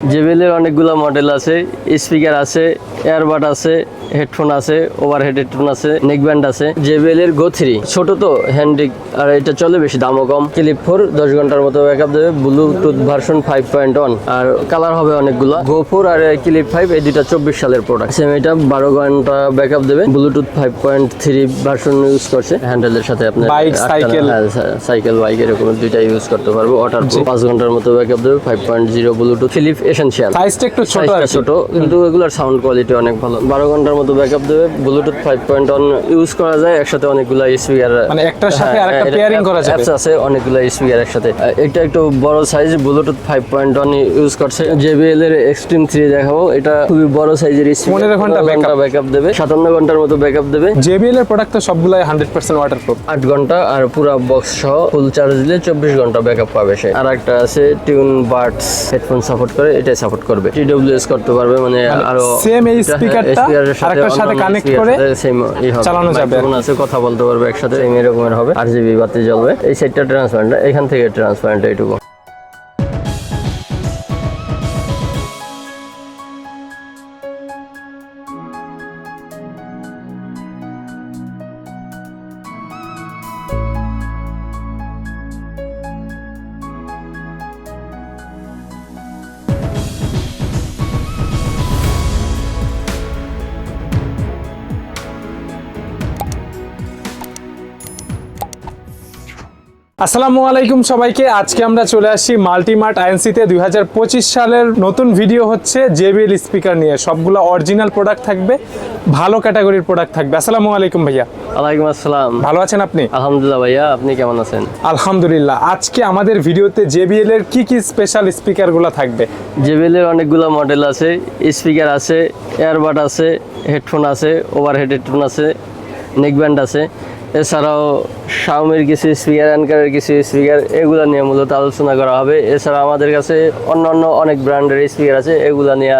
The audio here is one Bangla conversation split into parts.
জেবেলের অনেকগুলো মডেল আছে স্পিকার আছে এয়ারবাট আছে হেডফোন আছে ওভারহেড হেডফোন আছে নেকব্যান্ড আছে জেবেলের গো থ্রি ছোট তো হ্যান্ডিক আর এটা চলে বেশি দামও কম। ক্লিপ ফোর দশ ঘণ্টার মতো ব্যাকআপ দেবে Bluetooth version five point one আর কালার হবে অনেকগুলো। গো ফোর আর ক্লিপ ফাইভ এই দুটা চব্বিশ সালের প্রোডাক্ট সেম এটা বারো ঘণ্টা ব্যাকআপ দেবে Bluetooth five point three version use করছে। হ্যান্ডেলের সাথে আটটা- cycle। হ্যাঁ, সাইকেল বাইক এরকম দুইটা ইউজ করতে পারব। ওটার জি। পাঁচ ঘণ্টার মতো ব্যাকআপ দেবে five point zero Bluetooth Philip essential সাইজটা একটু ছোট। ছোট কিন্তু এগুলোর সাউন্ড কোয়ালিটি অনেক ভালো। বারো ঘণ্টার মতো ব্যাকআপ দেবে Bluetooth five point one use করা যায় একসাথে অনেকগুলো স্পিকার মানে একটার সাথে আরেকটা pairing করা যাবে। অ্যাপস আছে অনেকগুলো স্পিকার একসাথে। এটা একটু বড় size Bluetooth five point one use করছে। জেবিএল এর এক্সট্রিম থ্রি দেখাবো এটা খুবই বড় সাইজের পনেরো ঘণ্টা backup। ব্যাকআপ দেবে সাতান্ন ঘণ্টার মতো ব্যাকআপ দেবে। JBL এর প্রোডাক্ট তো সবগুলাই হান্ড্রেড পার্সেন্ট ওয়াটার প্রুফ আট ঘণ্টা আর পুরো বক্স সহ ফুল চার্জ দিলে চব্বিশ ঘণ্টা ব্যাকআপ পাবে সে। আর একটা আছে টিউন বাডস হেডফোন সাপোর্ট করে এটাই সাপোর্ট করবে। টিডব্লিউএস করতে পারবে মানে আরও same এই এটা- এর আরেকটার সাথে কানেক্ট করে। চালানো যাবে। আছে কথা বলতে পারবে একসাথে সেম এরকমের হবে আর জিবি বাতি জ্বলবে এই সাইডটা ট্রান্সপারেন্ট এখান থেকে ট্রান্সপারেন্ট এইটুকু আসসালামু আলাইকুম সবাইকে। আজকে আমরা চলে আসছি মাল্টিমার্ট আইএনসিতে দুই সালের নতুন ভিডিও হচ্ছে জেবিএল স্পিকার নিয়ে। সবগুলো অরিজিনাল প্রোডাক্ট থাকবে ভালো ক্যাটাগরির প্রোডাক্ট থাকবে। আসসালামু আলাইকুম ভাইয়া। ওয়ালাইকুম আসসালাম। ভালো আছেন আপনি? আলহামদুলিল্লাহ ভাইয়া আপনি কেমন আছেন? আলহামদুলিল্লাহ। আজকে আমাদের ভিডিওতে জেবিএল এর কি কি স্পেশাল স্পিকারগুলো থাকবে? জেবেলের অনেকগুলো মডেল আছে স্পিকার আছে এয়ারবাড আছে হেডফোন আছে ওভারহেড হেডফোন আছে নেকব্যান্ড আছে। এছাড়াও শাওমির কিছু স্পিকার অ্যানকারের কিছু স্পিকার এগুলো নিয়ে মূলত আলোচনা করা হবে। এছাড়া আমাদের কাছে অন্য অন্য অনেক ব্র্যান্ডের স্পিকার আছে এগুলো নিয়ে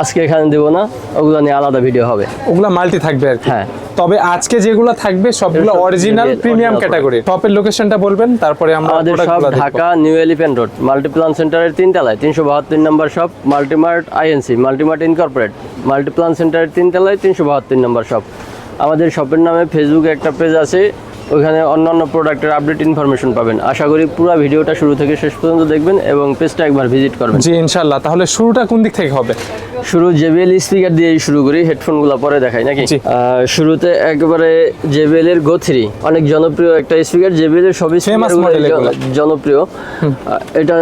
আজকে এখানে দেবো না ওগুলো নিয়ে আলাদা ভিডিও হবে। ওগুলো মাল্টি থাকবে আর হ্যাঁ। তবে আজকে যেগুলো থাকবে সবগুলো অরিজিনাল প্রিমিয়াম ক্যাটাগরি টপের লোকেশনটা বলবেন তারপরে আমরা আমাদের সব Dhaka new Elephant road Multiplan সেন্টারের তিনতলায় তিনশো বাহাত্তর number shop Multimart INC Multimart incorporate Multiplan সেন্টারের তিনতলায় তিনশো বাহাত্তর নম্বর শপ আমাদের শপের নামে ফেসবুকে একটা পেজ আছে। ওইখানে অন্যান্য প্রোডাক্টের আপডেট ইনফরমেশন পাবেন। আশা করি পুরো ভিডিওটা শুরু থেকে শেষ পর্যন্ত দেখবেন এবং পেজটা একবার ভিজিট করবেন। জি ইনশাল্লাহ তাহলে শুরুটা কোন দিক থেকে হবে? শুরু জেবিএল স্পিকার দিয়েই শুরু করি হেডফোনগুলো পরে দেখাই নাকি? শুরুতে একেবারে জেবিএল এর গো থ্রি অনেক জনপ্রিয় একটা স্পিকার জেবিএল এর সবই। জনপ্রিয়। এটা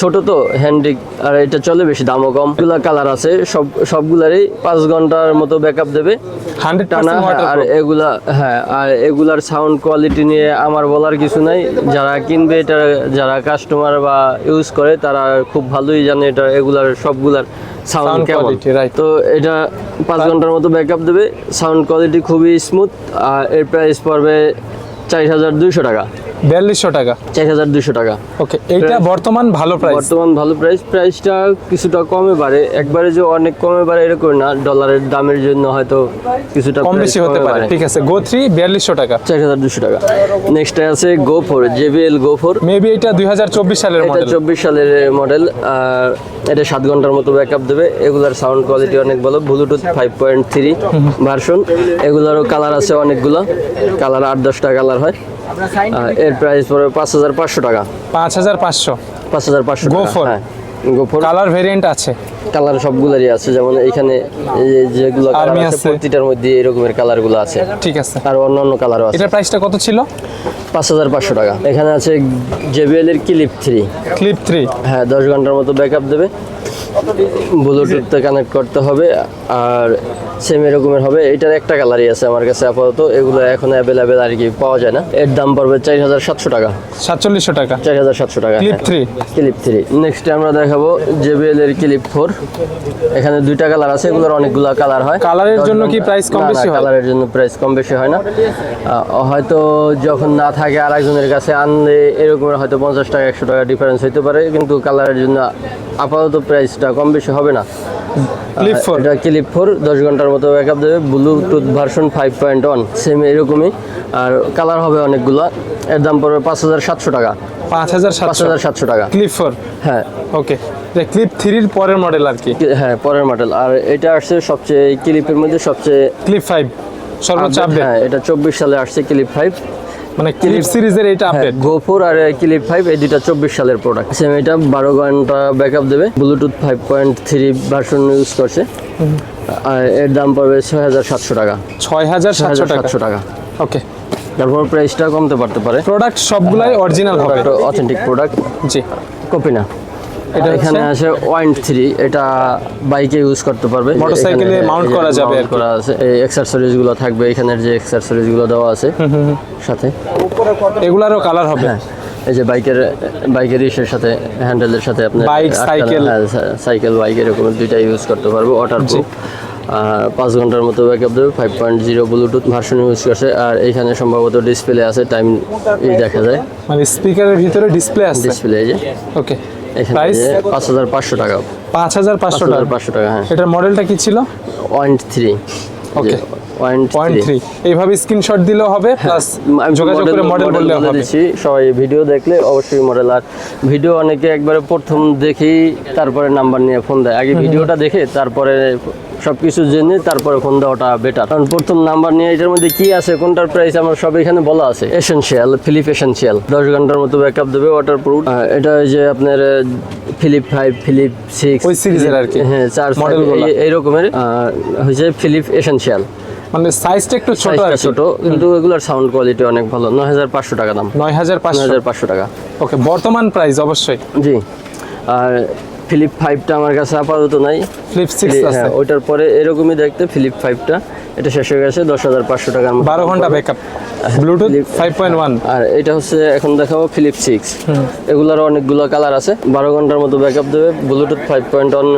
ছোট তো হ্যান্ডিক আর এটা চলে বেশি দামও কম। এগুলা কালার আছে সব সবগুলারই পাঁচ ঘণ্টার মতো ব্যাকআপ দেবে। টানা আর এগুলা হ্যাঁ আর এগুলার সাউন্ড কোয়ালিটি নিয়ে আমার বলার কিছু নাই। যারা কিনবে এটা যারা কাস্টমার বা ইউজ করে তারা খুব ভালোই জানে এটা এগুলার সবগুলার সাউন্ড কেমন। তো এটা পাঁচ ঘণ্টার মতো ব্যাকআপ দেবে। সাউন্ড কোয়ালিটি খুবই স্মুথ আর এর প্রাইস পড়বে চার হাজার দুইশো টাকা। বিয়াল্লিশশো টাকা। চার হাজার দুইশো টাকা। ওকে এইটা বর্তমান ভালো প্রাইস? বর্তমান ভালো প্রাইস। প্রাইসটা কিছুটা কমে বাড়ে। একবারে যে অনেক কমে বাড়ে এরকম না। ডলারের দামের জন্য হয়তো কিছুটা কম বেশি হতে পারে। ঠিক আছে গো থ্রি বিয়াল্লিশশো টাকা। চার হাজার দুশো টাকা। নেক্সট আছে Go four JBL Go four maybe এটা দুই হাজার চব্বিশ সালের এটা মডেল চব্বিশ সালের মডেল আর এটা সাত ঘণ্টার মতো ব্যাকআপ দেবে। এগুলার সাউন্ড কোয়ালিটি অনেক ভালো। Bluetooth five point three version এগুলারও colour আছে অনেকগুলো। কালার আট দশটা কালার হয়। এর প্রাইস পড়বে পাঁচ হাজার পাঁচশো টাকা। পাঁচ হাজার পাঁচশো। পাঁচ হাজার পাঁচশো Go হ্যাঁ গো ফোর কালার ভেরিয়েন্ট আছে। কালার সবগুলোরই আছে যেমন এখানে এই যে যেগুলো Army আছে। প্রতিটার মধ্যে এরকমের কালারগুলো আছে। ঠিক আছে। আর অন্যান্য কালারও আছে। এটার প্রাইসটা কত ছিল? পাঁচ হাজার পাঁচশো টাকা। এখানে আছে জেবিএল এর ক্লিপ থ্রি ক্লিপ থ্রি হ্যাঁ দশ ঘণ্টার মতো ব্যাকআপ দেবে। ব্লুটুথতে কানেক্ট করতে হবে আর সেম এরকমের হবে। এটার একটা কালারই আছে আমার কাছে আপাতত এগুলো এখন অ্যাভেলেবেল আর কি পাওয়া যায় না। এর দাম পড়বে চার হাজার সাতশো টাকা। সাতচল্লিশশো টাকা। চার হাজার সাতশো টাকা Clip three Clip three next আমরা দেখাবো জেবিএল এর ক্লিপ ফোর এখানে দুইটা কালার আছে এগুলোর অনেকগুলো কালার হয়। কালারের জন্য কি প্রাইস কম বেশি হয়? কালারের জন্য প্রাইস কম বেশি হয় না। হয়তো যখন না থাকে আর একজনের কাছে আনলে এরকম হয়তো পঞ্চাশ টাকা একশো টাকা ডিফারেন্স হইতে পারে কিন্তু কালারের জন্য আপাতত প্রাইসটা কম বেশি হবে না। ক্লিপ ফোর এটা ক্লিপ ফোর দশ ঘণ্টার মতো ব্যাকআপ দেবে। Bluetooth version five point one same এরকমই। আর কালার হবে অনেকগুলো। এর দাম পড়বে পাঁচ হাজার সাতশো টাকা। পাঁচ হাজার পাঁচ হাজার সাতশো টাকা। ক্লিপ ফোর হ্যাঁ। ওকে ক্লিপ থ্রির পরের মডেল আর কি? হ্যাঁ পরের মডেল আর এটা আসছে সবচেয়ে ক্লিপের মধ্যে সবচেয়ে ক্লিপ ফাইভ সর্বোচ্চ হ্যাঁ এটা চব্বিশ সালে আসছে ক্লিপ ফাইভ মানে ক্লিপ সিরিজের এটা হ্যাঁ আপডেট গোফোর আর ক্লিপ ফাইভ এই দুটা চব্বিশ সালের প্রোডাক্ট সেম এটা বারো ঘণ্টা ব্যাকআপ দেবে। Bluetooth five point three version use করছে। আর এর দাম পড়বে ছয় হাজার সাতশো টাকা। ছয় হাজার ছয় সাতশো হাজার টাকা। সাতশো টাকা। ওকে তারপর প্রাইসটা কমতে পারতে পারে। প্রোডাক্ট সবগুলাই অরিজিনাল হবে। অথেন্টিক প্রোডাক্ট জি। কপি না। এটা এখানে আছে ওয়াইন্ট থ্রি এটা বাইকে ইউজ করতে পারবে। এখানে এই যে করা যাবে আর করা আছে। এই অ্যাক্সেসরিজগুলো থাকবে এখানের যে অ্যাক্সেসরিজগুলো দেওয়া আছে সাথে। এগুলারও কালার হবে। হ্যাঁ এই যে বাইকের বাইকের ইসের সাথে হ্যান্ডেলের সাথে আপনি Bike, আটটা- cycle। হ্যাঁ, সা- সাইকেল বাইক এরকম দুইটা ইউজ করতে পারব ওয়াটার প্রুফ আর পাঁচ ঘণ্টার মতো ব্যাকআপ দেবে five point zero Bluetooth version use করছে। আর এখানে সম্ভবত ডিসপ্লে আছে টাইম দেখা যায়। মানে স্পিকারের ভিতরে ডিসপ্লে আছে। ডিসপ্লে এই যে। ওকে এখানে প্রাইস পাঁচ হাজার পাঁচশো টাকা। টাকা। টাকা হ্যাঁ। এটার মডেলটা কি ছিল? Point three Okay. Point point three three এইভাবে স্ক্রিনশট দিলেও হবে প্লাস যোগাযোগ করে মডেল বললেও হবে। দিচ্ছি সবাই ভিডিও দেখলে অবশ্যই মডেল আর ভিডিও অনেকে একবারে প্রথম দেখেই তারপরে নাম্বার নিয়ে ফোন দেয়। আগে ভিডিওটা দেখে তারপরে সব কিছু জেনে তারপরে ফোন দেওয়াটা বেটার কারণ প্রথম নাম্বার নিয়ে এটার মধ্যে কি আছে কোনটার প্রাইস আমার সব এখানে বলা আছে। এসেনশিয়াল ফিলিপ এসেনশিয়াল দশ ঘণ্টার মতো ব্যাকআপ দেবে ওয়াটার প্রুফ এটা ওই যে আপনার ফিলিপ ফাইভ ফিলিপ সিক্স ওই সিরিজের আর কি। হ্যাঁ চারগুলা। এই রকমের হয়েছে ফিলিপ এসেনশিয়াল মানে সাইজটা একটু ছোট আর ছোট কিন্তু এগুলোর সাউন্ড কোয়ালিটি অনেক ভালো। নয় হাজার পাঁচশো টাকা দাম। নয় হাজার পাঁচশো। টাকা। ওকে বর্তমান প্রাইস অবশ্যই। জি। আর ফিলিপ ফাইভটা আমার কাছে আপাতত নাই। ফ্লিপ সিক্স আছে। হ্যাঁ ওইটার পরে এরকমই দেখতে ফিলিপ ফাইভটা এটা শেষ হয়ে গেছে দশ হাজার পাঁচশো টাকার বারো ঘণ্টা backup Bluetooth five point one আর এটা হচ্ছে এখন দেখাবো ফিলিপ সিক্স এগুলার অনেকগুলো কালার আছে। বারো ঘণ্টার মতো ব্যাকআপ দেবে। Bluetooth five point one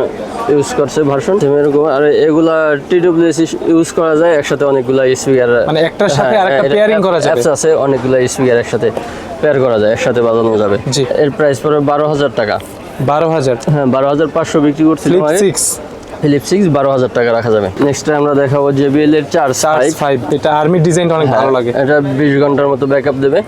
use করছে ভার্সন এরকম। আর এগুলা টিডব্লিউএস ইউজ করা যায় একসাথে অনেকগুলা স্পিকার মানে একটার সাথে আরেকটা pairing করা। অ্যাপস আছে অনেকগুলা স্পিকার একসাথে পেয়ার করা যায় একসাথে বাজানো যাবে। এর প্রাইস পড়বে বারো হাজার টাকা। বারো হাজার। হ্যাঁ বারো হাজার পাঁচশো বিক্রি সিক্স ফিলিপ সিক্স বারো হাজার টাকা রাখা যাবে। নেক্সট আমরা দেখাবো জেবিএল এর চার ফাইভ এটা আর্মি ডিজাইনটা অনেক ভালো লাগে। এটা বিশ ঘণ্টার মতো ব্যাকআপ দেবে।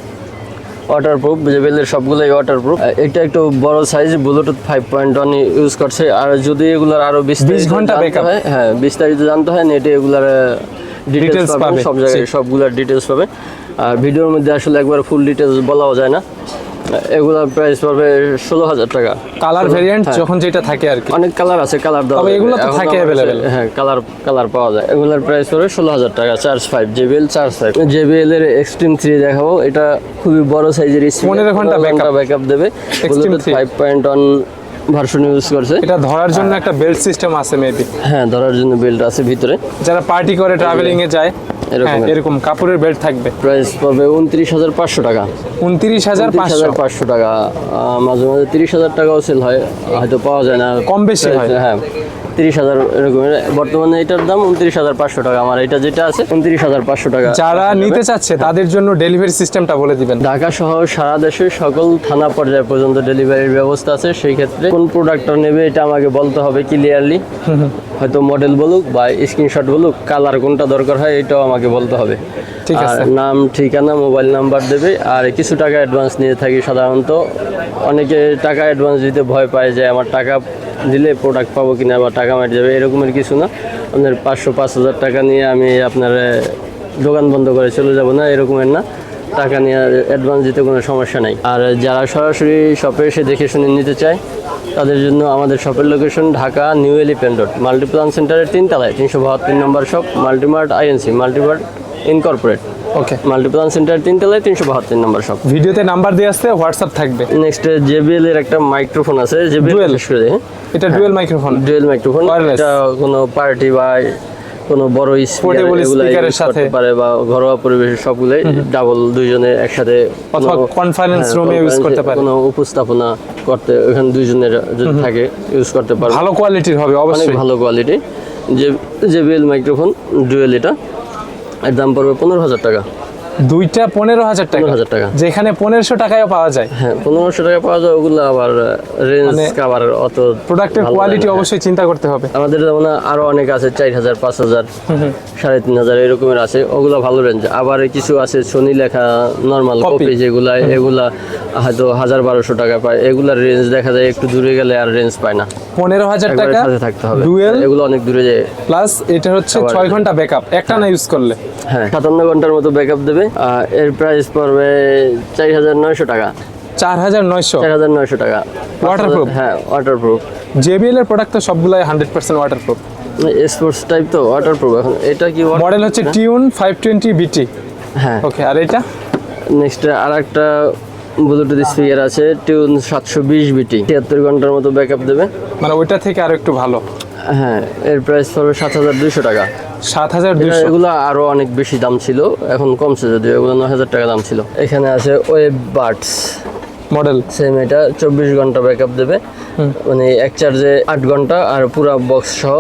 ওয়াটার প্রুফ জেবিএল এর সবগুলোই ওয়াটার প্রুফ এটা একটু বড় size Bluetooth five point one use করছে। আর যদি এগুলোর আরও বিস্তারিত ঘণ্টা হয় হ্যাঁ বিস্তারিত জানতে হয় নেটে এগুলার ডিটেলস পাবে। সব জায়গায়। সবগুলার ডিটেলস পাবে। আর ভিডিওর মধ্যে আসলে একবার ফুল ডিটেলস বলাও যায় না। এগুলার প্রাইস পড়বে ষোলো হাজার টাকা। কালার ভেরিয়েন্ট হ্যাঁ। যখন যেটা থাকে আর কি। অনেক কালার আছে কালার দেওয়া এগুলো তো থাকে available। হ্যাঁ কালার কালার পাওয়া যায়। এগুলোর প্রাইস পড়বে ষোলো হাজার টাকা Charge five JBL Charge five JBL এর এক্সট্রিম থ্রি দেখাবো। এটা খুবই বড় সাইজের 15 ঘণ্টা। ব্যাকআপ দেবে। Extreme Bluetooth 3 five point one version use করছে। এটা ধরার জন্য একটা বেল্ট সিস্টেম আছে মেবি হ্যাঁ ধরার জন্য বেল্ট আছে ভিতরে। যারা পার্টি করে ট্রাভেলিং এ যায়। এরকম হ্যাঁ, কাপড়ের বেল্ট থাকবে। প্রাইস পড়বে উনত্রিশ হাজার পাঁচশো টাকা। উনত্রিশ হাজার পাঁচশো? হাজার পাঁচশো টাকা। মাঝে মাঝে তিরিশ হাজার টাকাও সেল হয় হয়তো পাওয়া যায় না। কম বেশি হয়। হ্যাঁ তিরিশ হাজার এরকমের। বর্তমানে এটার দাম উনত্রিশ হাজার পাঁচশো টাকা। আমার এটা যেটা আছে উনত্রিশ হাজার পাঁচশো টাকা। যারা নিতে চাচ্ছে তাদের জন্য ডেলিভারি সিস্টেমটা বলে দিবেন। ঢাকা সহ সারা দেশে সকল থানা পর্যায় পর্যন্ত ডেলিভারির ব্যবস্থা আছে। সেই ক্ষেত্রে কোন প্রোডাক্টটা নেবে এটা আমাকে বলতে হবে ক্লিয়ারলি হয়তো মডেল বলুক বা স্ক্রিনশট বলুক কালার কোনটা দরকার হয় এটাও আমাকে বলতে হবে। ঠিক আছে। নাম ঠিকানা মোবাইল নাম্বার দেবে। আর কিছু টাকা অ্যাডভান্স নিয়ে থাকি সাধারণত। অনেকে টাকা অ্যাডভান্স দিতে ভয় পায় যে আমার টাকা দিলে প্রোডাক্ট পাবো কিনা বা টাকা মারি যাবে এরকমের কিছু না। আপনার পাঁচশো পাঁচ হাজার টাকা নিয়ে আমি আপনার দোকান বন্ধ করে চলে যাব না এরকমের না। টাকা নিয়ে অ্যাডভান্স দিতে কোনো সমস্যা নাই। আর যারা সরাসরি শপে এসে দেখে শুনে নিতে চায় তাদের জন্য আমাদের শপের location Dhaka New Elephant Road Multiplan সেন্টারের তিনতলায় তিনশো বাহাত্তর নম্বর shop Multimart INC Multimart incorporate okay Multiplan Center তিনতলায় তিনশো বাহাত্তর নম্বর শপ ভিডিওতে নাম্বার দিয়ে আসতে হোয়াটসঅ্যাপ থাকবে। নেক্সট জেবিএল এর একটা মাইক্রোফোন আছে জেবিএল এটা ডুয়েল মাইক্রোফোন ডুয়েল মাইক্রোফোন? এটা কোনো পার্টি বা কোনো বড় স্পিকার Portable এগুলা speaker এর ইউজ করতে সাথে। পারে বা ঘরোয়া পরিবেশে সবগুলোই ডাবল দুইজনে একসাথে অথবা কনফারেন্স রুমে conference করতে পারে। কোনো উপস্থাপনা করতে ওখানে দুইজনের যদি থাকে ইউজ করতে পারে ভালো কোয়ালিটির হবে অনেক অবশ্যই। ভালো কোয়ালিটি যে জেবিএল মাইক্রোফোন ডুয়েল এটা। এর দাম পড়বে পনেরো হাজার টাকা। দুইটা পনেরো হাজার টাকা। হাজার টাকা। যেখানে পনেরোশো টাকায়ও পাওয়া যায়। হ্যাঁ পনেরোশো টাকা পাওয়া যায় ওগুলো আবার রেঞ্জ মানে কাভার অত প্রোডাক্টের কোয়ালিটি অবশ্যই চিন্তা করতে হবে। আমাদের যেমন আরও অনেক আছে চার হাজার পাঁচ হাজার সাড়ে তিন হাজার এরকমের আছে ওগুলো ভালো রেঞ্জ আবার কিছু আছে সোনি লেখা নর্মাল কপি যেগুলা এগুলা হয়তো হাজার বারোশো টাকা পায়। এগুলার রেঞ্জ দেখা যায় একটু দূরে গেলে আর রেঞ্জ পায় না। পনেরো হাজার টাকা থাকতে হবে। ডুয়েল এগুলো অনেক দূরে যায়। প্লাস এটা হচ্ছে ছয় ঘণ্টা ব্যাকআপ একটা না ইউজ করলে। হ্যাঁ সাতান্ন ঘণ্টার মতো ব্যাকআপ দেবে। আর এর প্রাইস পড়বে চার হাজার নয়শো টাকা। চার হাজার নয়শো? চার হাজার নয়শো টাকা। Waterproof? হ্যাঁ ওয়াটারপ্রুফ জেবিএল এর প্রোডাক্ট তো সবগুলাই hundred percent waterproof sports type তো ওয়াটারপ্রুফ এখন। এটা কি মডেল হচ্ছে টিউন ফাইভ টোয়েন্টি বিটি হ্যাঁ। ওকে আর এটা? নেক্সট আর একটা ব্লুটুথ স্পিকার আছে টিউন সাতশো বিশ বিটি তিয়াত্তর ঘণ্টার মতো ব্যাকআপ দেবে। মানে ওইটা থেকে আরও একটু ভালো। হ্যাঁ এর প্রাইস পড়বে সাত হাজার দুইশো টাকা। সাত হাজার দুইশো এগুলো আরও অনেক বেশি দাম ছিল এখন কমছে যদিও এগুলো নয় হাজার টাকা দাম ছিল। এখানে আছে ওয়েব বাডস মডেল? সেম এটা চব্বিশ ঘণ্টা ব্যাকআপ দেবে। মানে এক চার্জে আট ঘণ্টা আর পুরো বক্স সহ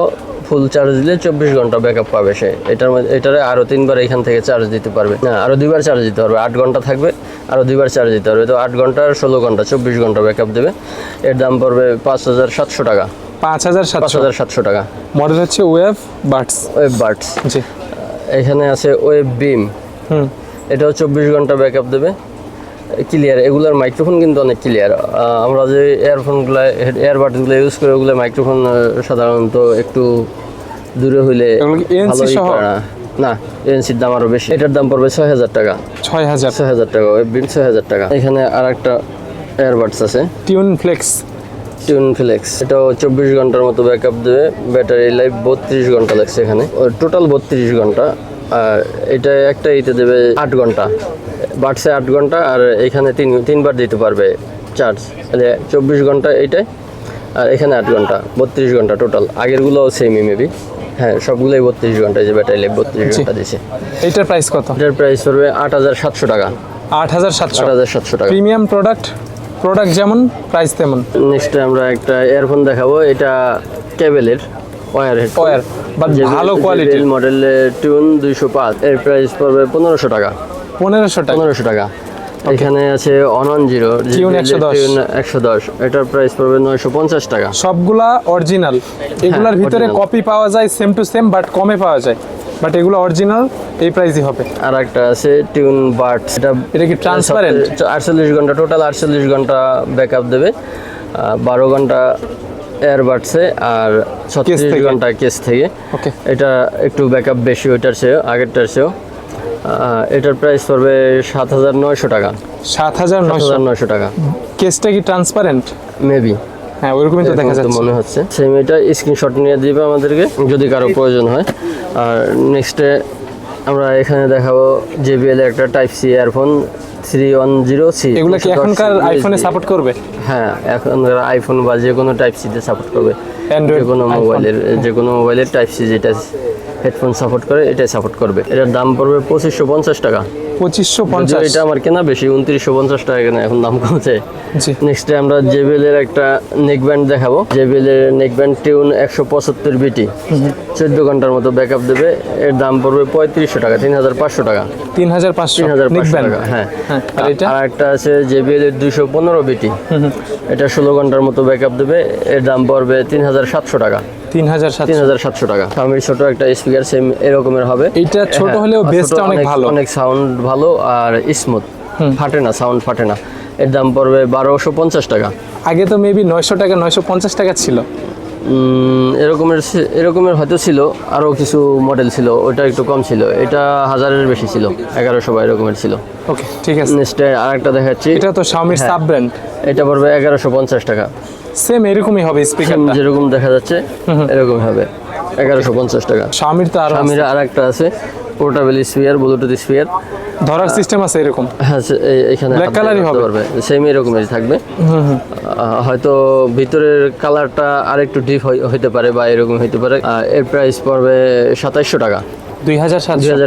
ফুল চার্জ দিলে চব্বিশ ঘণ্টা ব্যাকআপ পাবে সে। এটার মধ্যে এটারে আরও তিনবার এখান থেকে চার্জ দিতে পারবে। না আরও দুইবার চার্জ দিতে পারবে। আট ঘণ্টা থাকবে আরও দুইবার চার্জ দিতে পারবে। তো আট ঘণ্টা আর ষোলো ঘণ্টা চব্বিশ ঘণ্টা ব্যাকআপ দেবে। এর দাম পড়বে পাঁচ হাজার সাতশো টাকা। পাঁচ হাজার সাতশো। হাজার সাতশো টাকা। মডেল হচ্ছে ওয়েভ বাটস ওয়েব বার্ডস। জি। এখানে আছে ওয়েব বিম। হুম। এটাও চব্বিশ ঘণ্টা ব্যাকআপ দেবে। ক্লিয়ার এগুলার মাইক্রোফোন কিন্তু অনেক ক্লিয়ার। আমরা যে ইয়ারফোনগুলো এয়ারবাডগুলো ইউজ করি ওগুলো মাইক্রোফোন সাধারণত একটু দূরে হইলে না। এনসির দাম আরও বেশি। এটার দাম পড়বে ছয় হাজার টাকা। ছয় হাজার। ছয় হাজার টাকা ওয়েব বিম ছয় হাজার টাকা। এখানে আর একটা এয়ারবাডস আছে। টিউন ফ্লেক্স টিউন ফ্লেক্স এটাও চব্বিশ ঘণ্টার মতো ব্যাকআপ দেবে। ব্যাটারি লাইফ বত্রিশ ঘণ্টা লাগছে এখানে। টোটাল বত্রিশ ঘণ্টা। আর এটা একটা ইতে দেবে আট ঘণ্টা। বাড়ছে আট ঘণ্টা আর এখানে তিন তিনবার দিতে পারবে চার্জ তাহলে চব্বিশ ঘণ্টা এইটাই। আর এখানে আট ঘণ্টা বত্রিশ ঘণ্টা টোটাল আগেরগুলোও সেমই মেবি হ্যাঁ সবগুলোই বত্রিশ ঘণ্টা যে ব্যাটারি লাইফ বত্রিশ ঘণ্টা দিছে। এইটার প্রাইস কত? এটার প্রাইস পড়বে আট হাজার সাতশো টাকা। আট হাজার সাতশো। আট হাজার সাতশো টাকা। প্রিমিয়াম প্রোডাক্ট প্রোডাক্ট যেমন প্রাইস তেমন। নেক্সট আমরা একটা ইয়ারফোন দেখাবো এটা কেবেলের ওয়ার হেড ওয়্যার বাট ভালো কোয়ালিটির মডেলের টিউন দুইশো পাঁচ এর প্রাইস পড়বে পনেরোশো টাকা। পনেরোশো টাকা। পনেরোশো টাকা। এখানে আছে অনন জিরো Tune 110 একশো দশ। এটার প্রাইস পড়বে নয়শো পঞ্চাশ টাকা। সবগুলা অরিজিনাল এগুলার ভিতরে কপি পাওয়া যায় সেম টু সেম বাট কমে পাওয়া যায়। বাট এগুলো অরিজিনাল এই প্রাইসই হবে। আর একটা আছে টিউন বার্ডস এটা এটা কি transparent? আটচল্লিশ ঘণ্টা টোটাল আটচল্লিশ ঘণ্টা ব্যাকআপ দেবে। বারো ঘণ্টা এয়ারবাডসে আর ছত্রিশ। ঘণ্টা কেস থেকে। ওকে এটা একটু ব্যাকআপ বেশি ওইটার চেয়েও আগেরটার চেয়েও। এটার প্রাইস পড়বে সাত হাজার নয়শো টাকা। সাত হাজার নয়শো? হাজার নয়শো টাকা। কেসটা কি ট্রান্সপারেন্ট মেবি হ্যাঁ ওইরকমই তো দেখা যাচ্ছে। মনে হচ্ছে। সেম এটা স্ক্রিনশট নিয়ে দিবে আমাদেরকে যদি কারও প্রয়োজন হয়। আর নেক্সটে আমরা এখানে দেখাবো জেবিএল একটা type C earphone three one zero C এগুলো কি এখনকার আইফোনে সাপোর্ট করবে? হ্যাঁ এখনকার আইফোন বা যে কোনো টাইপ সিতে সাপোর্ট করবে। যে কোনো মোবাইলের যে কোনো মোবাইলের টাইপ সি যেটা হেডফোন সাপোর্ট করে এটাই সাপোর্ট করবে। এটার দাম পড়বে পঁচিশশো পঞ্চাশ টাকা। পঁচিশশো পঞ্চাশ। এটা আমার কেনা বেশি উনত্রিশশো পঞ্চাশ টাকা কেনা এখন দাম কমছে। নেক্সটে আমরা জেবিএল এর একটা নেক ব্যান্ড দেখাবো। জেবিএল এর নেক ব্যান্ড টিউন একশো পঁচাত্তর বিটি চোদ্দ ঘণ্টার মতো ব্যাকআপ দেবে। এর দাম পড়বে পঁয়ত্রিশশো টাকা তিন হাজার পাঁচশো টাকা। তিন হাজার পাঁচশো তিন হাজার পাঁচশো টাকা হ্যাঁ। হ্যাঁ, আর এটা? আর একটা আছে জেবিএল এর দুশো পনেরো বিটি এটা ষোলো ঘণ্টার মতো ব্যাকআপ দেবে। এর দাম পড়বে তিন হাজার সাতশো টাকা। তিন হাজার তিন হাজার সাতশো টাকা। স্বামীর ছোট একটা স্পিকার সেম এরকমের হবে। এটা ছোট হ্যাঁ, হলেও বেসটা অনেক ভালো। অনেক সাউন্ড ভালো আর স্মুথ ফাটে না সাউন্ড ফাটে না। এর দাম পড়বে বারোশো পঞ্চাশ টাকা। আগে তো মেবি নয়শো টাকা নয়শো পঞ্চাশ টাকা ছিল। এরকমের এরকমের হয়তো ছিল আরও কিছু মডেল ছিল ওটা একটু কম ছিল। এটা হাজারের বেশি ছিল এগারোশো বা এরকমের ছিল। ওকে ঠিক আছে। নেক্সটে আরেকটা দেখাচ্ছি। এটা তো হ্যাঁ। সাব ব্র্যান্ড এটা পড়বে এগারোশো পঞ্চাশ টাকা। সেম এরকমই হবে স্পিকারটা যেরকম দেখা যাচ্ছে এরকমই হবে এগারোশো পঞ্চাশ টাকা। শাওমির তো আর স্বামীর আর একটা আছে। পোর্টাবেল স্পিয়ার ব্লুটুথ স্পিয়ার ধরার সিস্টেম আছে এরকম? হ্যাঁ এখানে ব্ল্যাক কালারই হবে? পারবে সেম এরকমেরই থাকবে। হয়তো ভিতরের কালারটা আরেকটু ডিপ হইতে পারে বা এরকম হইতে পারে। এর প্রাইস পড়বে সাতাইশশো টাকা। দুই হাজার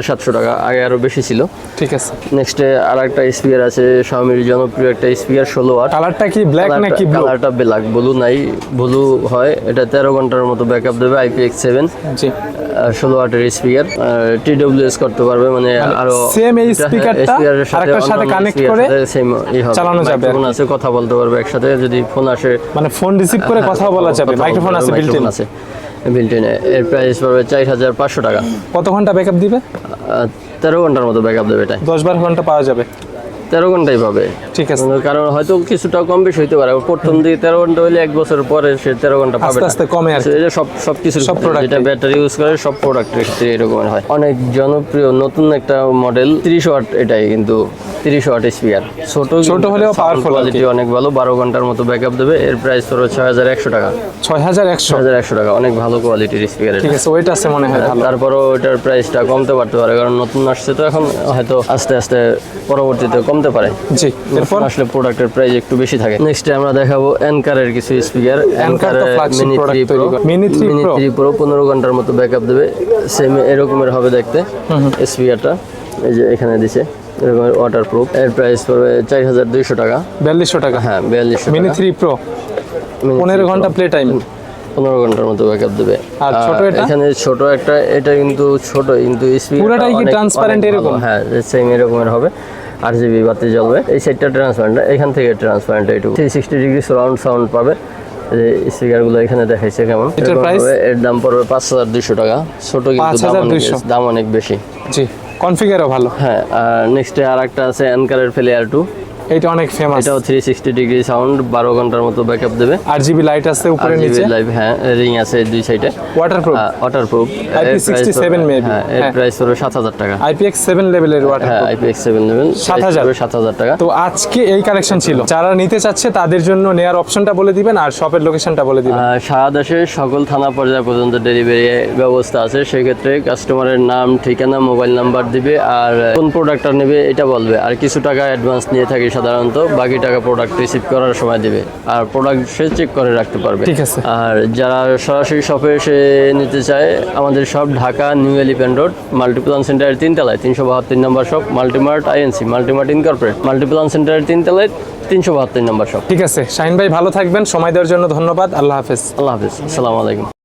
সাতশো। টাকা আগে আরও বেশি ছিল। ঠিক আছে। নেক্সটে আর একটা স্পিকার আছে জনপ্রিয় একটা স্পিকার ষোলো ওয়াট কালারটা কি ব্ল্যাক নাকি কালারটা ব্ল্যাক ব্লু নাই ব্লু হয়। এটা তেরো ঘণ্টার মতো ব্যাকআপ দেবে আইপিএক্স সেভেন জি। ষোলো ওয়াটের স্পিকার করতে পারবে মানে আরও same এই হ্যাঁ, স্পিকারটা আরেকটার সাথে স্পিকারের করে হবে। চালানো যাবে মাইক্রোফোন আছে কথা বলতে পারবে একসাথে। যদি ফোন আসে মানে ফোন রিসিভ করে কথা বলা যাবে। মাইক্রোফোন আছে বিল্ট ইন আছে। বিল্ট এর প্রাইস পড়বে চার হাজার পাঁচশো টাকা। কত ঘণ্টা ব্যাকআপ দিবে? তেরো ঘণ্টার মতো ব্যাকআপ দেবে এটা দশ বারো ঘণ্টা পাওয়া যাবে। তেরো ঘন্টাই পাবে। ঠিক আছে। কারণ হয়তো কিছুটা কম বেশি হইতে পারে। প্রথম দিকে তেরো ঘণ্টা হলে এক বছর পরে সে তেরো ঘণ্টা পাবে আস্তে কমে। এটা সব সব কিছু সব product যেটা ব্যাটারি ইউজ করে সব প্রোডাক্টের ক্ষেত্রে এরকমের হয়। অনেক জনপ্রিয় নতুন একটা মডেল তিরিশ ওয়াট এটাই কিন্তু তিরিশ ওয়াট স্পিকার ছোট ছোট হলেও কি। কোয়ালিটি অনেক ভালো বারো ঘণ্টার মতো ব্যাকআপ দেবে। এর প্রাইস পড়বে ছয় হাজার একশো টাকা। ছয় হাজার একশো? হাজার একশো টাকা অনেক ভালো কোয়ালিটির স্পিকার ঠিক আছে ওইটা আছে মনে হয় তারপরও এটার প্রাইসটা কমতে পারতে পারে কারণ নতুন আসছে তো এখন হয়তো আস্তে আস্তে পরবর্তীতে কমতে পারে। জি এরপর? আসলে প্রোডাক্টের প্রাইস একটু বেশি থাকে। নেক্সট আমরা দেখাবো এনকারের কিছু স্পিকার Anker তো flagship product তৈরি করে। Mini 3 mini Pro? Three pro পনেরো ঘণ্টার মতো ব্যাকআপ দেবে। সেম এরকমের হবে দেখতে। স্পিকারটা এই যে এখানে দিছে। এরকমের ওয়াটার প্রুফ এর প্রাইস পড়বে চার হাজার দুইশো টাকা। বিয়াল্লিশশো টাকা? হ্যাঁ বিয়াল্লিশশো মিনি থ্রি প্রো পনেরো ঘণ্টা প্লে টাইম পনেরো ঘণ্টার মতো ব্যাকআপ দেবে। আর ছোট এটা? এখানে ছোট একটা এটা কিন্তু ছোট কিন্তু পুরোটাই কি transparent এরকম? হ্যাঁ সেম এরকমের হবে। আর জিবি বাতি জ্বলবে। এই সাইডটা ট্রান্সপারেন্ট এখান থেকে ট্রান্সপারেন্ট এইটুকু। Three sixty degree sound sound পাবে। স্পিকারগুলো এখানে দেখাইছে কেমন। এর দাম পড়বে পাঁচ হাজার দুইশো টাকা। ছোট কিন্তু দাম অনেক 5,200 দাম অনেক বেশি। জি কনফিগারও ভালো। হ্যাঁ আর নেক্সটে আর একটা আছে অ্যানকারের ফেলিয়ার টু এইটা অনেক ফেমাস এটাও থ্রি সিক্সটি ডিগ্রি সাউন্ড বারো ঘণ্টার মতো ব্যাকআপ দেবে। আর জিবি লাইট আছে উপরে নিচে। লাইভ হ্যাঁ রিং আছে দুই সাইডে ওয়াটারপ্রুফ ওয়াটারপ্রুফ IP67 maybe, হ্যাঁ এর হ্যাঁ। প্রাইস সাত হাজার টাকা। আইপিএক্স সেভেন লেভেলের হ্যাঁ ওয়াটারপ্রুফ সেভেন লেভেল 7,000 সাত হাজার। টাকা। তো আজকে এই কালেকশন ছিল। যারা নিতে চাচ্ছে তাদের জন্য নেয়ার অপশনটা বলে দিবেন আর শপের লোকেশনটা বলে দিবেন। সারা দেশে সকল থানা পর্যায় পর্যন্ত ডেলিভারি ব্যবস্থা আছে। সেক্ষেত্রে কাস্টমারের নাম ঠিকানা মোবাইল নাম্বার দিবে আর কোন প্রোডাক্টটা নেবে এটা বলবে। আর কিছু টাকা অ্যাডভান্স নিয়ে থাকি সাধারণত বাকি টাকা প্রোডাক্ট রিসিভ করার সময় দিবে। আর প্রোডাক্ট সে চেক করে রাখতে পারবে। ঠিক আছে। আর যারা সরাসরি শপে এসে নিতে চায় আমাদের সব Dhaka New Elephant Road Multiplan সেন্টারের তিনতলায় তিনশো বাহাত্তর number shop Multimart INC Multimart incorporate Multiplan সেন্টারের তিনতলায় তিনশো বাহাত্তর নম্বর শপ ঠিক আছে। শাহিন ভাই ভালো থাকবেন। সময় দেওয়ার জন্য ধন্যবাদ। আল্লাহ হাফেজ। আল্লাহ হাফিজ। আসসালামু আলাইকুম।